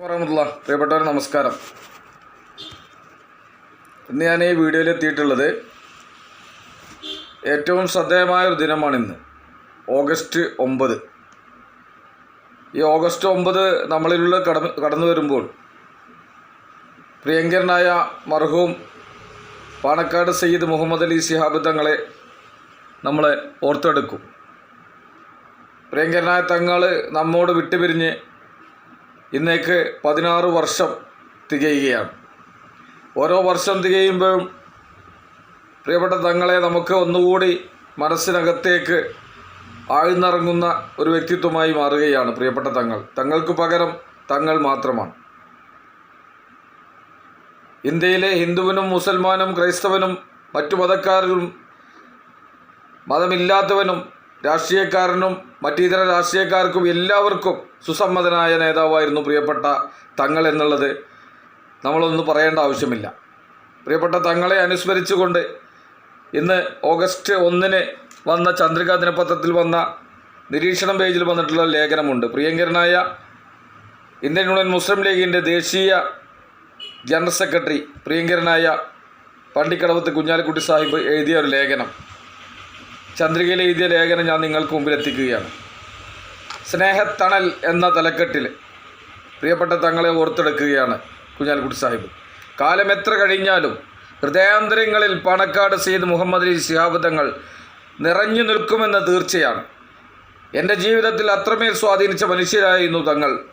വറഹമുല്ല പ്രിയപ്പെട്ടവർ നമസ്കാരം. ഇന്ന് ഞാൻ ഈ വീഡിയോയിൽ എത്തിയിട്ടുള്ളത് ഏറ്റവും ശ്രദ്ധേയമായ ഒരു ദിനമാണ് ഇന്ന്. ഓഗസ്റ്റ് ഒമ്പത്. ഈ ഓഗസ്റ്റ് ഒമ്പത് നമ്മളിലുള്ള കട കടന്നു വരുമ്പോൾ പ്രിയങ്കരനായ മർഹൂം പാണക്കാട് സയ്യിദ് മുഹമ്മദ് അലി സിഹാബ് തങ്ങളെ നമ്മളെ ഓർത്തെടുക്കും. പ്രിയങ്കരനായ തങ്ങൾ നമ്മോട് വിട്ടുപിരിഞ്ഞ് ഇന്നേക്ക് പതിനാറ് വർഷം തികയുകയാണ്. ഓരോ വർഷം തികയുമ്പോഴും പ്രിയപ്പെട്ട തങ്ങളെ നമുക്ക് ഒന്നുകൂടി മനസ്സിനകത്തേക്ക് ആഴ്ന്നിറങ്ങുന്ന ഒരു വ്യക്തിത്വമായി മാറുകയാണ് പ്രിയപ്പെട്ട തങ്ങൾ. തങ്ങൾക്ക് പകരം തങ്ങൾ മാത്രമാണ്. ഇന്ത്യയിലെ ഹിന്ദുവിനും മുസൽമാനും ക്രൈസ്തവനും മറ്റു മതക്കാരും മതമില്ലാത്തവനും രാഷ്ട്രീയക്കാരനും മറ്റിതര രാഷ്ട്രീയക്കാർക്കും എല്ലാവർക്കും സുസമ്മതനായ നേതാവായിരുന്നു പ്രിയപ്പെട്ട തങ്ങൾ എന്നുള്ളത് നമ്മളൊന്നും പറയേണ്ട ആവശ്യമില്ല. പ്രിയപ്പെട്ട തങ്ങളെ അനുസ്മരിച്ചുകൊണ്ട് ഇന്ന് ഓഗസ്റ്റ് ഒന്നിന് വന്ന ചന്ദ്രിക ദിനപത്രത്തിൽ വന്ന നിരീക്ഷണം പേജിൽ വന്നിട്ടുള്ള ലേഖനമുണ്ട്. പ്രിയങ്കരനായ ഇന്ത്യൻ യൂണിയൻ മുസ്ലിം ലീഗിന്റെ ദേശീയ ജനറൽ സെക്രട്ടറി പ്രിയങ്കരനായ പണ്ടിക്കടവത്ത് കുഞ്ഞാലിക്കുട്ടി സാഹിബ് എഴുതിയ ഒരു ലേഖനം. ചന്ദ്രികയിൽ എഴുതിയ ലേഖനം ഞാൻ നിങ്ങൾക്ക് മുമ്പിൽ എത്തിക്കുകയാണ്. സ്നേഹത്തണൽ എന്ന തലക്കെട്ടിൽ പ്രിയപ്പെട്ട തങ്ങളെ ഓർത്തെടുക്കുകയാണ് കുഞ്ഞാലിക്കുട്ടി സാഹിബ്. കാലം എത്ര കഴിഞ്ഞാലും ഹൃദയാന്തരങ്ങളിൽ പണക്കാട് സെയ്ദ് മുഹമ്മദ് അലി ശിഹാബ് തങ്ങൾ നിറഞ്ഞു നിൽക്കുമെന്ന തീർച്ചയാണ്. എന്റെ ജീവിതത്തിൽ അത്രമേൽ സ്വാധീനിച്ച മനുഷ്യരായിരുന്നു തങ്ങൾ.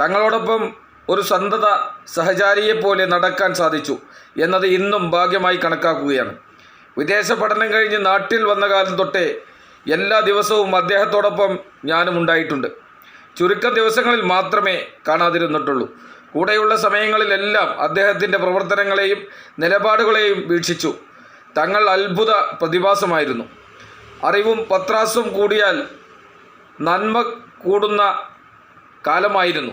തങ്ങളോടൊപ്പം ഒരു സന്തത സഹചാരിയെപ്പോലെ നടക്കാൻ സാധിച്ചു എന്നത് ഇന്നും ഭാഗ്യമായി കണക്കാക്കുകയാണ്. വിദേശ പഠനം കഴിഞ്ഞ് നാട്ടിൽ വന്ന കാലം തൊട്ടേ എല്ലാ ദിവസവും അദ്ദേഹത്തോടൊപ്പം ഞാനും ഉണ്ടായിട്ടുണ്ട്. ചുരുക്ക ദിവസങ്ങളിൽ മാത്രമേ കാണാതിരുന്നിട്ടുള്ളൂ. കൂടെയുള്ള സമയങ്ങളിലെല്ലാം അദ്ദേഹത്തിന്റെ പ്രവർത്തനങ്ങളെയും നിലപാടുകളെയും വീക്ഷിച്ചു. തങ്ങൾ അത്ഭുത പ്രതിഭാസമായിരുന്നു. അറിവും പത്രാസും കൂടിയാൽ നന്മ കൂടുന്ന കാലമായിരുന്നു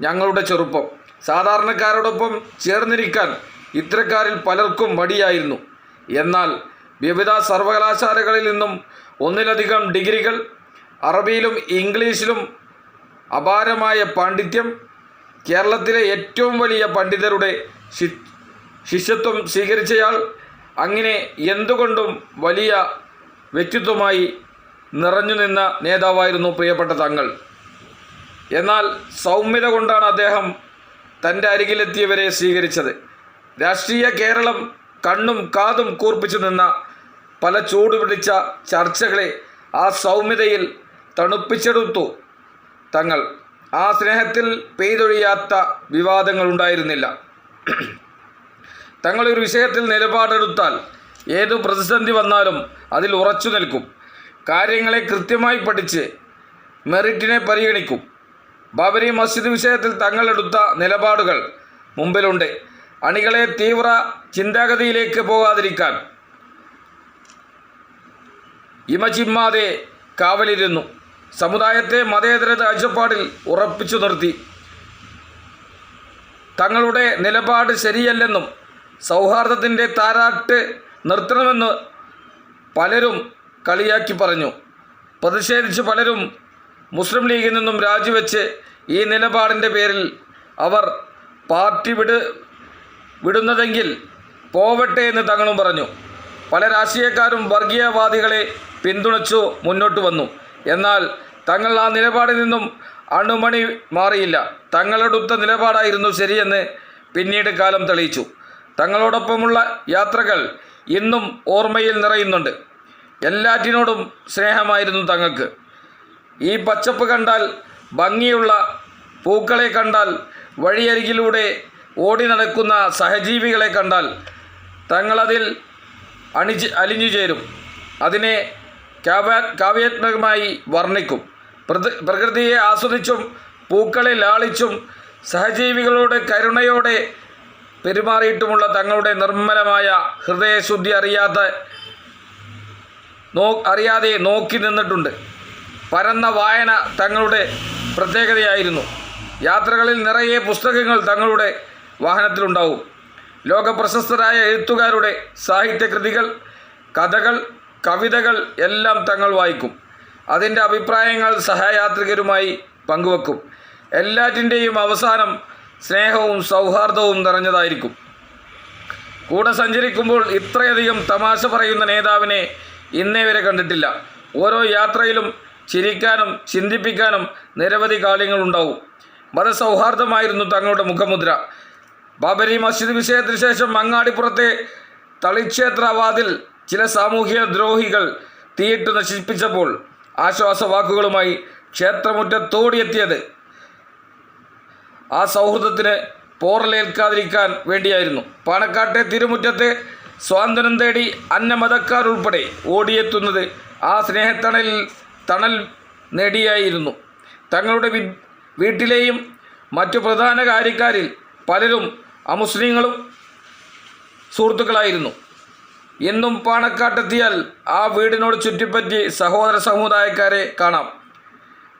ഞങ്ങളുടെ ചെറുപ്പം. സാധാരണക്കാരോടൊപ്പം ചേർന്നിരിക്കാൻ ഇത്തരക്കാരിൽ പലർക്കും മടിയായിരുന്നു. എന്നാൽ വിവിധ സർവകലാശാലകളിൽ നിന്നും ഒന്നിലധികം ഡിഗ്രികൾ അറബിയിലും ഇംഗ്ലീഷിലും അപാരമായ പാണ്ഡിത്യം കേരളത്തിലെ ഏറ്റവും വലിയ പണ്ഡിതരുടെ ശിഷ്യത്വം സ്വീകരിച്ചയാൾ അങ്ങനെ എന്തുകൊണ്ടും വലിയ വ്യക്തിത്വമായി നിറഞ്ഞു നിന്ന നേതാവായിരുന്നു പ്രിയപ്പെട്ട തങ്ങൾ. എന്നാൽ സൗമ്യത കൊണ്ടാണ് അദ്ദേഹം തന്റെ അരികിലെത്തിയവരെ സ്വീകരിച്ചത്. രാഷ്ട്രീയ കേരളം കണ്ണും കാതും കൂർപ്പിച്ചു നിന്ന പല ചൂടുപിടിച്ച ചർച്ചകളെ ആ സൗമ്യതയിൽ തണുപ്പിച്ചെടുത്തു. തങ്ങൾ ആ സ്നേഹത്തിൽ പെയ്തൊഴിയാത്ത വിവാദങ്ങൾ ഉണ്ടായിരുന്നില്ല. തങ്ങളൊരു വിഷയത്തിൽ നിലപാടെടുത്താൽ ഏതു പ്രതിസന്ധി വന്നാലും അതിൽ ഉറച്ചു നിൽക്കും. കാര്യങ്ങളെ കൃത്യമായി പഠിച്ച് മെറിറ്റിനെ പരിഗണിക്കും. ബാബരി മസ്ജിദ് വിഷയത്തിൽ തങ്ങളെടുത്ത നിലപാടുകൾ മുമ്പിലുണ്ട്. അണികളെ തീവ്ര ചിന്താഗതിയിലേക്ക് പോകാതിരിക്കാൻ ഇമചിമ്മാതെ കാവലിരുന്നു. സമുദായത്തെ മതേതര കാഴ്ചപ്പാടിൽ ഉറപ്പിച്ചു നിർത്തി. തങ്ങളുടെ നിലപാട് ശരിയല്ലെന്നും സൗഹാർദ്ദത്തിന്റെ താരാട്ട് നിർത്തണമെന്ന് പലരും കളിയാക്കി പറഞ്ഞു. പ്രതിഷേധിച്ച് പലരും മുസ്ലിം ലീഗിൽ നിന്നും രാജിവെച്ച് ഈ നിലപാടിന്റെ പേരിൽ അവർ പാർട്ടി വിട് വിടുന്നതെങ്കിൽ പോവട്ടെ എന്ന് തങ്ങളും പറഞ്ഞു. പല രാഷ്ട്രീയക്കാരും വർഗീയവാദികളെ പിന്തുണച്ചു മുന്നോട്ട് വന്നു. എന്നാൽ തങ്ങൾ ആ നിലപാടിൽ നിന്നും അണുമണി മാറിയില്ല. തങ്ങളെടുത്ത നിലപാടായിരുന്നു ശരിയെന്ന് പിന്നീട് കാലം തെളിയിച്ചു. തങ്ങളോടൊപ്പമുള്ള യാത്രകൾ ഇന്നും ഓർമ്മയിൽ നിറയുന്നുണ്ട്. എല്ലാറ്റിനോടും സ്നേഹമായിരുന്നു തങ്ങൾക്ക്. ഈ പച്ചപ്പ് കണ്ടാൽ ഭംഗിയുള്ള പൂക്കളെ കണ്ടാൽ വഴിയരികിലൂടെ ഓടി നടക്കുന്ന സഹജീവികളെ കണ്ടാൽ തങ്ങളതിൽ അണിച്ച് അലിഞ്ഞു ചേരും. അതിനെ കാവ്യ കാവ്യാത്മകമായി വർണിക്കും. പ്രകൃതിയെ ആസ്വദിച്ചും പൂക്കളെ ലാളിച്ചും സഹജീവികളോട് കരുണയോടെ പെരുമാറിയിട്ടുമുള്ള തങ്ങളുടെ നിർമ്മലമായ ഹൃദയശുദ്ധി അറിയാത്ത നോ അറിയാതെ നോക്കി നിന്നിട്ടുണ്ട്. പരന്ന വായന തങ്ങളുടെ പ്രത്യേകതയായിരുന്നു. യാത്രകളിൽ നിറയെ പുസ്തകങ്ങൾ തങ്ങളുടെ വാഹനത്തിലുണ്ടാവും. ലോകപ്രശസ്തരായ എഴുത്തുകാരുടെ സാഹിത്യകൃതികൾ കഥകൾ കവിതകൾ എല്ലാം തങ്ങൾ വായിക്കും. അതിന്റെ അഭിപ്രായങ്ങൾ സഹയാത്രികരുമായി പങ്കുവെക്കും. എല്ലാറ്റിന്റെയും അവസാനം സ്നേഹവും സൗഹാർദ്ദവും നിറഞ്ഞതായിരിക്കും. കൂടെ സഞ്ചരിക്കുമ്പോൾ ഇത്രയധികം തമാശ പറയുന്ന നേതാവിനെ ഇന്നേ വരെ കണ്ടിട്ടില്ല. ഓരോ യാത്രയിലും ചിരിക്കാനും ചിന്തിപ്പിക്കാനും നിരവധി കാര്യങ്ങളുണ്ടാവും. മതസൗഹാർദ്ദമായിരുന്നു തങ്ങളുടെ മുഖമുദ്ര. ബാബരി മസ്ജിദ് വിഷയത്തിന് ശേഷം മങ്ങാടിപ്പുറത്തെ തളിക്ഷേത്രവാതിൽ ചില സാമൂഹിക ദ്രോഹികൾ തീയിട്ട് നശിപ്പിച്ചപ്പോൾ ആശ്വാസവാക്കുകളുമായി ക്ഷേത്രമുറ്റത്തോടിയെത്തിയത്. ആ സൗഹൃദത്തിന് പോറലേൽക്കാതിരിക്കാൻ വേണ്ടിയായിരുന്നു. പാണക്കാട്ടെ തിരുമുറ്റത്തെ സ്വാതന്ത്ര്യം തേടി അന്യമതക്കാരുൾപ്പെടെ ഓടിയെത്തുന്നത് ആ സ്നേഹത്തണലിൽ തണൽ നേടിയായിരുന്നു. തങ്ങളുടെ വീട്ടിലെയും മറ്റു പ്രധാന കാര്യക്കാരിൽ പലരും അമുസ്ലിങ്ങളും സുഹൃത്തുക്കളായിരുന്നു. എന്നും പാണക്കാട്ടെത്തിയാൽ ആ വീടിനോട് ചുറ്റിപ്പറ്റി സഹോദര സമുദായക്കാരെ കാണാം.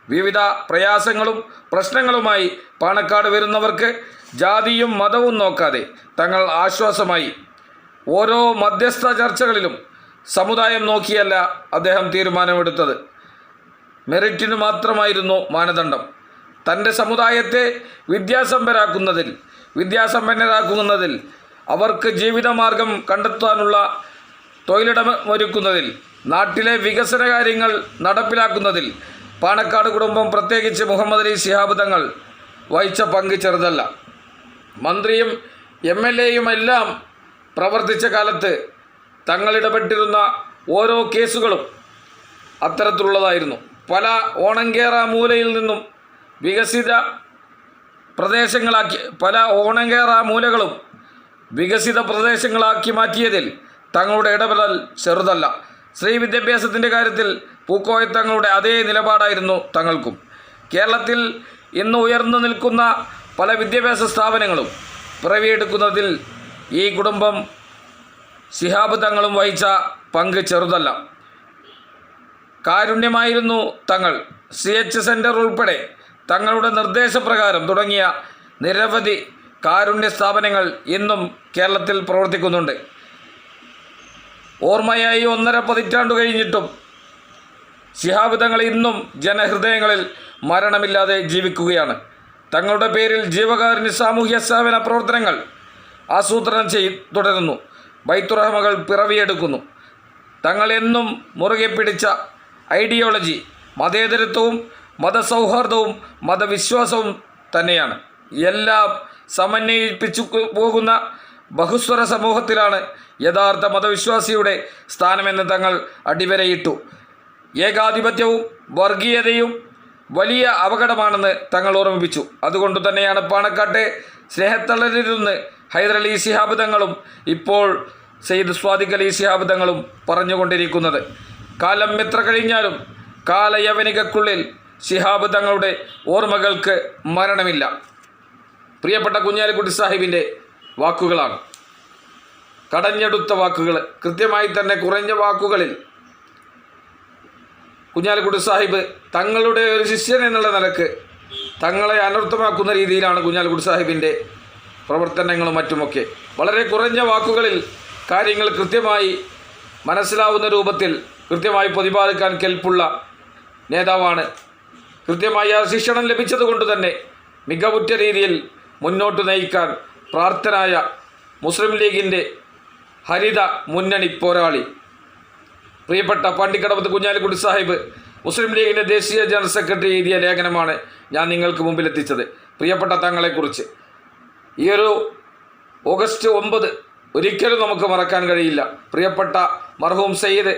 വിവിധ പ്രയാസങ്ങളും പ്രശ്നങ്ങളുമായി പാണക്കാട് വരുന്നവർക്ക് ജാതിയും മതവും നോക്കാതെ തങ്ങൾ ആശ്വാസമായി. ഓരോ മധ്യസ്ഥ ചർച്ചകളിലും സമുദായം നോക്കിയല്ല അദ്ദേഹം തീരുമാനമെടുത്തത്. മെറിറ്റിന് മാത്രമായിരുന്നു മാനദണ്ഡം. തന്റെ സമുദായത്തെ വിദ്യാസമ്പന്നരാക്കുന്നതിൽ വിദ്യാസമ്പന്നരാക്കുന്നതിൽ അവർക്ക് ജീവിതമാർഗം കണ്ടെത്താനുള്ള തൊഴിലിടമൊരുക്കുന്നതിൽ നാട്ടിലെ വികസന കാര്യങ്ങൾ നടപ്പിലാക്കുന്നതിൽ പാണക്കാട് കുടുംബം പ്രത്യേകിച്ച് മുഹമ്മദ് അലി ശിഹാബ് തങ്ങൾ വഹിച്ച പങ്ക് ചെറുതല്ല. മന്ത്രിയും എം എൽ എയുമെല്ലാം പ്രവർത്തിച്ച കാലത്ത് തങ്ങളിടപെട്ടിരുന്ന ഓരോ കേസുകളും അത്തരത്തിലുള്ളതായിരുന്നു. പല ഓണങ്കേറ മൂലയിൽ നിന്നും വികസിത പ്രദേശങ്ങളാക്കി പല ഓണങ്കേറ മൂലകളും വികസിത പ്രദേശങ്ങളാക്കി മാറ്റിയതിൽ തങ്ങളുടെ ഇടപെടൽ ചെറുതല്ല. സ്ത്രീ വിദ്യാഭ്യാസത്തിന്റെ കാര്യത്തിൽ പൂക്കോയ തങ്ങളുടെ അതേ നിലപാടായിരുന്നു തങ്ങൾക്കും. കേരളത്തിൽ ഇന്ന് ഉയർന്നു നിൽക്കുന്ന പല വിദ്യാഭ്യാസ സ്ഥാപനങ്ങളും പിറവിയെടുക്കുന്നതിൽ ഈ കുടുംബം സിഹാബ് തങ്ങളും വഹിച്ച പങ്ക് ചെറുതല്ല. കാരുണ്യമായിരുന്നു തങ്ങൾ. സി എച്ച് സെന്റർ ഉൾപ്പെടെ തങ്ങളുടെ നിർദ്ദേശപ്രകാരം തുടങ്ങിയ നിരവധി കാരുണ്യ സ്ഥാപനങ്ങൾ ഇന്നും കേരളത്തിൽ പ്രവർത്തിക്കുന്നുണ്ട്. ഓർമ്മയായി ഒന്നര പതിറ്റാണ്ടു കഴിഞ്ഞിട്ടും ശിഹാബിതങ്ങൾ ഇന്നും ജനഹൃദയങ്ങളിൽ മരണമില്ലാതെ ജീവിക്കുകയാണ്. തങ്ങളുടെ പേരിൽ ജീവകാരുണ്യ സാമൂഹ്യ സേവന പ്രവർത്തനങ്ങൾ ആസൂത്രണം ചെയ് തുടരുന്നു. ബൈത്തുറഹമകൾ പിറവിയെടുക്കുന്നു. തങ്ങൾ എന്നും മുറുകെ പിടിച്ച ഐഡിയോളജി മതേതരത്വവും മതസൗഹാർദ്ദവും മതവിശ്വാസവും തന്നെയാണ്. എല്ലാം സമന്വയിപ്പിച്ചു പോകുന്ന ബഹുസ്വര സമൂഹത്തിലാണ് യഥാർത്ഥ മതവിശ്വാസിയുടെ സ്ഥാനമെന്ന് തങ്ങൾ അടിവരയിട്ടു. ഏകാധിപത്യവും വർഗീയതയും വലിയ അപകടമാണെന്ന് തങ്ങൾ ഓർമ്മിപ്പിച്ചു. അതുകൊണ്ട് തന്നെയാണ് പാണക്കാട്ടെ സ്നേഹത്തളരിരുന്ന് ഹൈദരലി സിഹാബ് തങ്ങളും ഇപ്പോൾ സെയ്ദ് സ്വാദിഖ് അലി സിഹാബ് തങ്ങളും പറഞ്ഞുകൊണ്ടിരിക്കുന്നത്. കാലം എത്ര കഴിഞ്ഞാലും കാലയവനികക്കുള്ളിൽ ശിഹാബ് തങ്ങളുടെ ഓർമ്മകൾക്ക് മരണമില്ല. പ്രിയപ്പെട്ട കുഞ്ഞാലിക്കുട്ടി സാഹിബിന്റെ വാക്കുകളാണ്. കടഞ്ഞെടുത്ത വാക്കുകൾ കൃത്യമായി തന്നെ കുറഞ്ഞ വാക്കുകളിൽ കുഞ്ഞാലിക്കുട്ടി സാഹിബ് തങ്ങളുടെ ഒരു ശിഷ്യൻ എന്നുള്ള നിലയ്ക്ക് തങ്ങളെ അനർത്ഥമാക്കുന്ന രീതിയിലാണ് കുഞ്ഞാലിക്കുട്ടി സാഹിബിന്റെ പ്രവർത്തനങ്ങളും മറ്റുമൊക്കെ. വളരെ കുറഞ്ഞ വാക്കുകളിൽ കാര്യങ്ങൾ കൃത്യമായി മനസ്സിലാവുന്ന രൂപത്തിൽ കൃത്യമായി പ്രതിപാദിക്കാൻ കെൽപ്പുള്ള നേതാവാണ് കൃത്യമായി ശിക്ഷണം ലഭിച്ചതുകൊണ്ട് തന്നെ മികവുറ്റ രീതിയിൽ മുന്നോട്ട് നയിക്കാൻ പ്രാർത്ഥനായ മുസ്ലിം ലീഗിന്റെ ഹരിത മുന്നണി പോരാളി. പ്രിയപ്പെട്ട പണ്ടിക്കടവത്ത് കുഞ്ഞാലിക്കുട്ടി സാഹിബ് മുസ്ലിം ലീഗിന്റെ ദേശീയ ജനറൽ സെക്രട്ടറി എഴുതിയ ലേഖനമാണ് ഞാൻ നിങ്ങൾക്ക് മുമ്പിൽ എത്തിച്ചത് പ്രിയപ്പെട്ട തങ്ങളെക്കുറിച്ച്. ഈ ഒരു ഓഗസ്റ്റ് ഒമ്പത് ഒരിക്കലും നമുക്ക് മറക്കാൻ കഴിയില്ല. പ്രിയപ്പെട്ട മർഹൂം സയ്യിദ്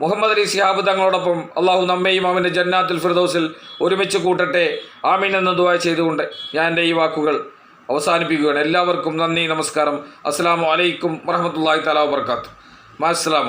മുഹമ്മദ് അലി സിഹാബ് തങ്ങളോടൊപ്പം അള്ളാഹു നമ്മയും അവന്റെ ജന്നാത്തുൽ ഫിർദോസിൽ ഒരുമിച്ച് കൂട്ടട്ടെ. ആമീൻ എന്ന് ദുആ ചെയ്തുകൊണ്ട് ഞാൻ എന്റെ ഈ വാക്കുകൾ അവസാനിപ്പിക്കുകയാണ്. എല്ലാവർക്കും നന്ദി നമസ്കാരം. അസ്സാം വലൈക്കും വറഹമത്തല്ലാഹി തലാ വർക്കാത്തു മാസ്സലാമ